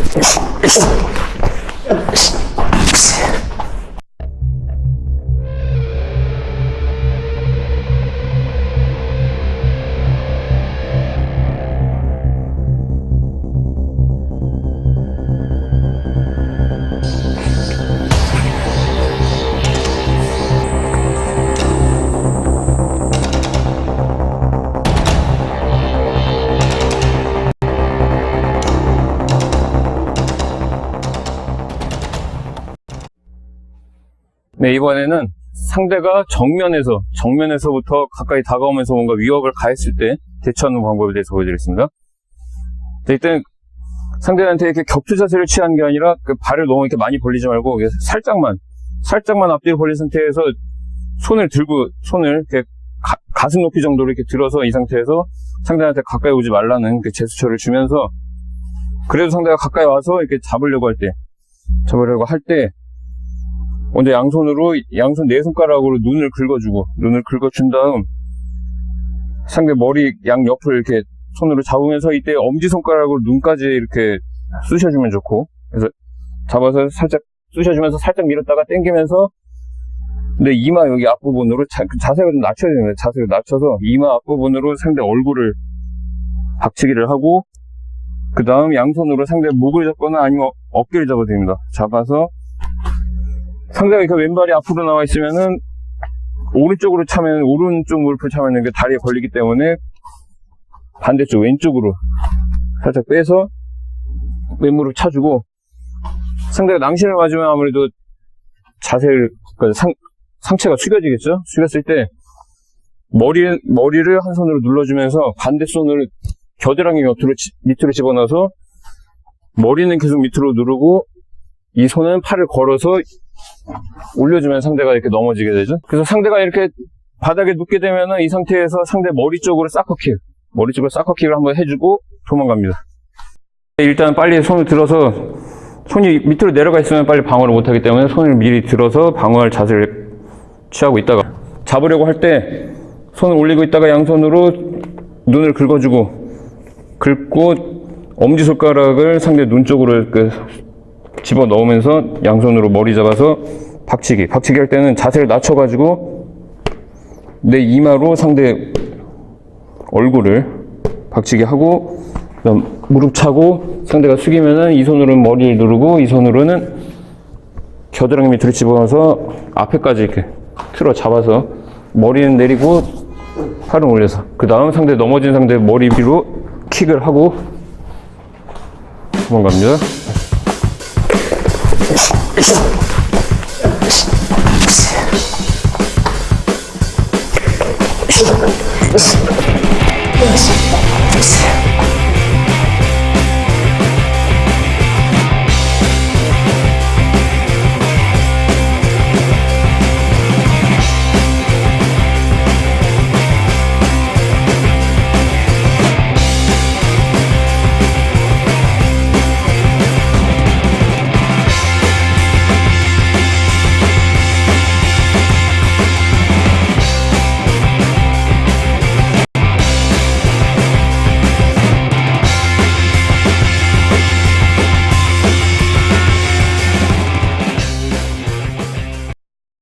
Oh. 네, 이번에는 상대가 정면에서, 정면에서부터 가까이 다가오면서 뭔가 위협을 가했을 때 대처하는 방법에 대해서 보여드리겠습니다. 네, 일단 상대한테 이렇게 격투 자세를 취하는 게 아니라 그 발을 너무 이렇게 많이 벌리지 말고 살짝만, 살짝만 앞뒤로 벌린 상태에서 손을 들고, 손을 이렇게 가, 슴 높이 정도로 이렇게 들어서 이 상태에서 상대한테 가까이 오지 말라는 그 제스처를 주면서 그래도 상대가 가까이 와서 이렇게 잡으려고 할 때, 잡으려고 할 때 먼저 양손으로 양손 네 손가락으로 눈을 긁어주고 눈을 긁어준 다음 상대 머리 양 옆을 이렇게 손으로 잡으면서 이때 엄지 손가락으로 눈까지 이렇게 쑤셔주면 좋고 그래서 잡아서 살짝 쑤셔주면서 살짝 밀었다가 당기면서 근데 이마 여기 앞부분으로 자, 그 자세가 좀 낮춰야 됩니다. 자세를 낮춰서 이마 앞부분으로 상대 얼굴을 박치기를 하고 그 다음 양손으로 상대 목을 잡거나 아니면 어깨를 잡아도 됩니다. 잡아서 상대가 이렇게 왼발이 앞으로 나와 있으면은 오른쪽으로 차면 오른쪽 무릎을 차면 이게 다리에 걸리기 때문에 반대쪽 왼쪽으로 살짝 빼서 왼무릎 차주고 상대가 낭신을 맞으면 아무래도 자세를 그러니까 상, 상체가 숙여지겠죠? 숙였을 때 머리 머리를 한 손으로 눌러주면서 반대 손을 겨드랑이 밑으로 치- 밑으로 집어넣어서 머리는 계속 밑으로 누르고 이 손은 팔을 걸어서 올려주면 상대가 이렇게 넘어지게 되죠. 그래서 상대가 이렇게 바닥에 눕게 되면은 이 상태에서 상대 머리 쪽으로 사커킥, 머리 쪽으로 사커킥을 한번 해주고 도망갑니다. 일단 빨리 손을 들어서 손이 밑으로 내려가 있으면 빨리 방어를 못하기 때문에 손을 미리 들어서 방어할 자세를 취하고 있다가 잡으려고 할 때 손을 올리고 있다가 양손으로 눈을 긁어주고 긁고 엄지손가락을 상대 눈 쪽으로 그 집어 넣으면서 양손으로 머리 잡아서 박치기. 박치기 할 때는 자세를 낮춰가지고 내 이마로 상대 얼굴을 박치기 하고 그다음 무릎 차고 상대가 숙이면은 이 손으로는 머리를 누르고 이 손으로는 겨드랑이 밑으로 집어넣어서 앞에까지 이렇게 틀어 잡아서 머리는 내리고 팔은 올려서 그 다음 상대 넘어진 상대 머리 위로 킥을 하고 도망갑니다. 으쌰. 으쌰. 으쌰.